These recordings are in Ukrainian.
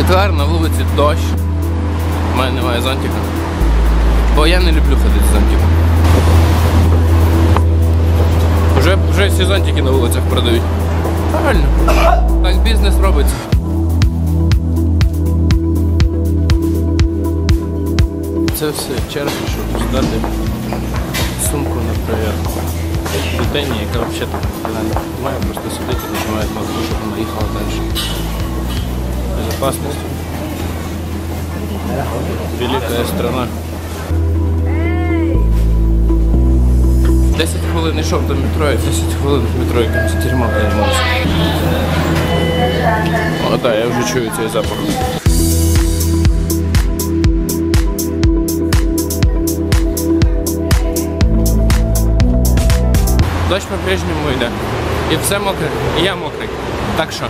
Четвер на вулиці дощ. У мене немає зонтика. Бо я не люблю ходити з зонтиком. Вже, вже всі зонтики на вулицях продають. Правильно. Так бізнес робиться. Це все черга, щоб здати сумку на перевірку. Людині, яка взагалі там не має просто сидіти, нажимає кнопку, щоб вона їхала далі. Безопасність. Велика страна. 10 хвилин йшов до метро і 10 хвилин в метро якимось тюрма займався. О, так, я вже чую цей запах. Дощ по-прежньому йде. І все мокре, і я мокрий. Так що.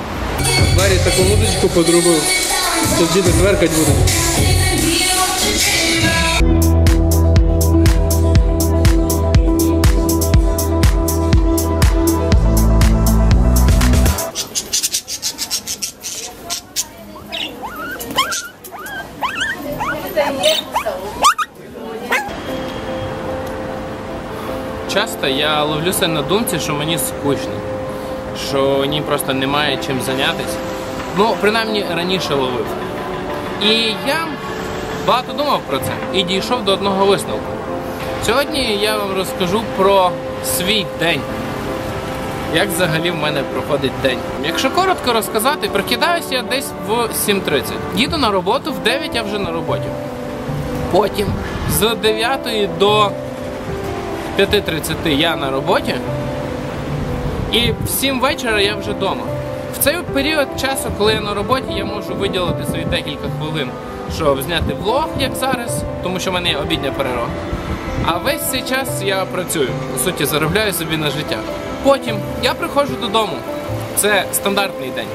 Двері таку музичку подрубив. Тут діти тверкать будуть. Часто я ловлюся на думці, що мені скучно, що мені просто немає чим зайнятися. Ну, принаймні раніше ловив. І я багато думав про це і дійшов до одного висновку. Сьогодні я вам розкажу про свій день. Як взагалі в мене проходить день? Якщо коротко розказати, прокидаюся я десь в 7.30. Їду на роботу, в 9 я вже на роботі. Потім з 9 до 5.30 я на роботі, і в 7 вечора я вже вдома. В цей період часу, коли я на роботі, я можу виділити свої декілька хвилин, щоб зняти влог, як зараз, тому що в мене є обідня перерва. А весь цей час я працюю, по суті, заробляю собі на життя. Потім я приходжу додому. Це стандартний день.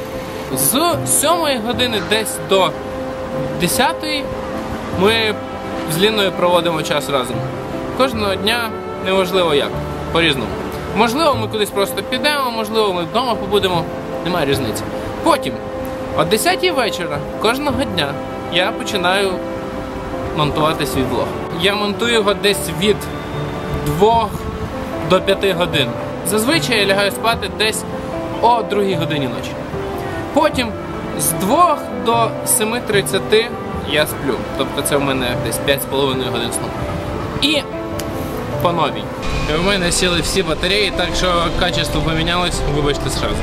З 7 години десь до 10 ми з Ліною проводимо час разом. Кожного дня неважливо як, по-різному. Можливо, ми кудись просто підемо, можливо, ми вдома побудемо, немає різниці. Потім, о 10 вечора кожного дня я починаю монтувати свій влог. Я монтую його десь від 2 до 5 годин. Зазвичай я лягаю спати десь о 2 годині ночі. Потім з 2 до 7.30 я сплю. Тобто це в мене десь 5,5 годин сну. І по новій. У мене сіли всі батареї, так що качество помінялось, вибачте зразу.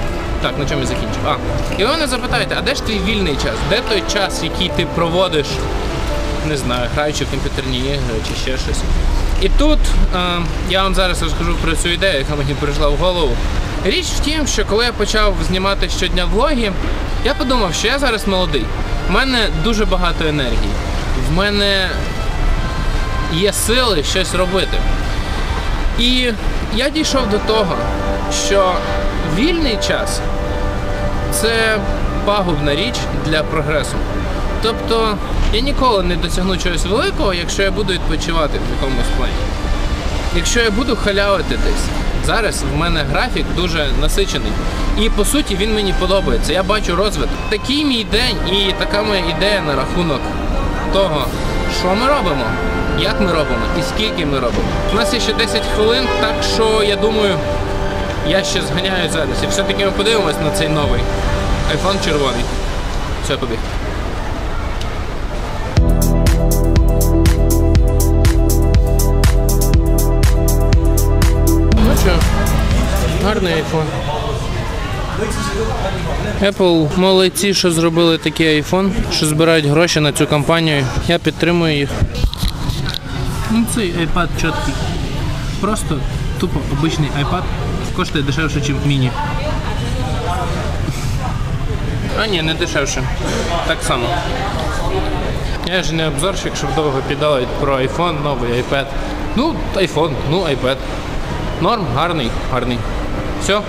Так, на чому я закінчив? А, і ви мене запитаєте, а де ж твій вільний час? Де той час, який ти проводиш, не знаю, граючи в комп'ютерні ігри чи ще щось. І тут е, я вам зараз розкажу про цю ідею, яка мені прийшла в голову. Річ в тім, що коли я почав знімати щодня влоги, я подумав, що я зараз молодий. У мене дуже багато енергії. В мене є сили щось робити. І я дійшов до того, що вільний час це пагубна річ для прогресу. Тобто я ніколи не досягну чогось великого, якщо я буду відпочивати в якомусь плані. Якщо я буду халявити десь. Зараз в мене графік дуже насичений. І по суті він мені подобається. Я бачу розвиток. Такий мій день і така моя ідея на рахунок того, що ми робимо, як ми робимо і скільки ми робимо. У нас є ще 10 хвилин, так що я думаю, я ще зганяю зараз. І все-таки ми подивимось на цей новий iPhone червоний. Все, побіг. Ну гарний iPhone. Apple молодці, що зробили такий iPhone, що збирають гроші на цю компанію. Я підтримую їх. Ну, цей iPad чіткий. Просто тупо обичний iPad коштує дешевше, ніж міні. А ні, не дешевше. Так само. Я ж не обзорщик, щоб довго підали про iPhone, новий iPad. Ну, iPhone, ну iPad. Норм, гарний, гарний. Все.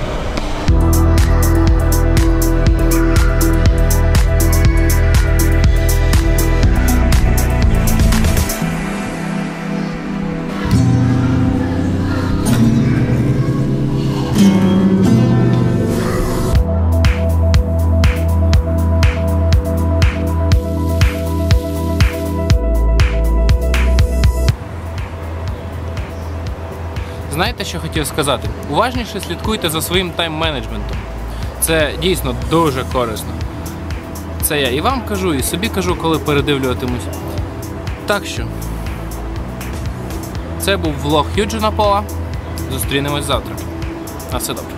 Знаєте, що хотів сказати? Уважніше слідкуйте за своїм тайм-менеджментом. Це дійсно дуже корисно. Це я і вам кажу, і собі кажу, коли передивлюватимусь. Так що, це був влог Юджина Пола. Зустрінемось завтра. На все добре.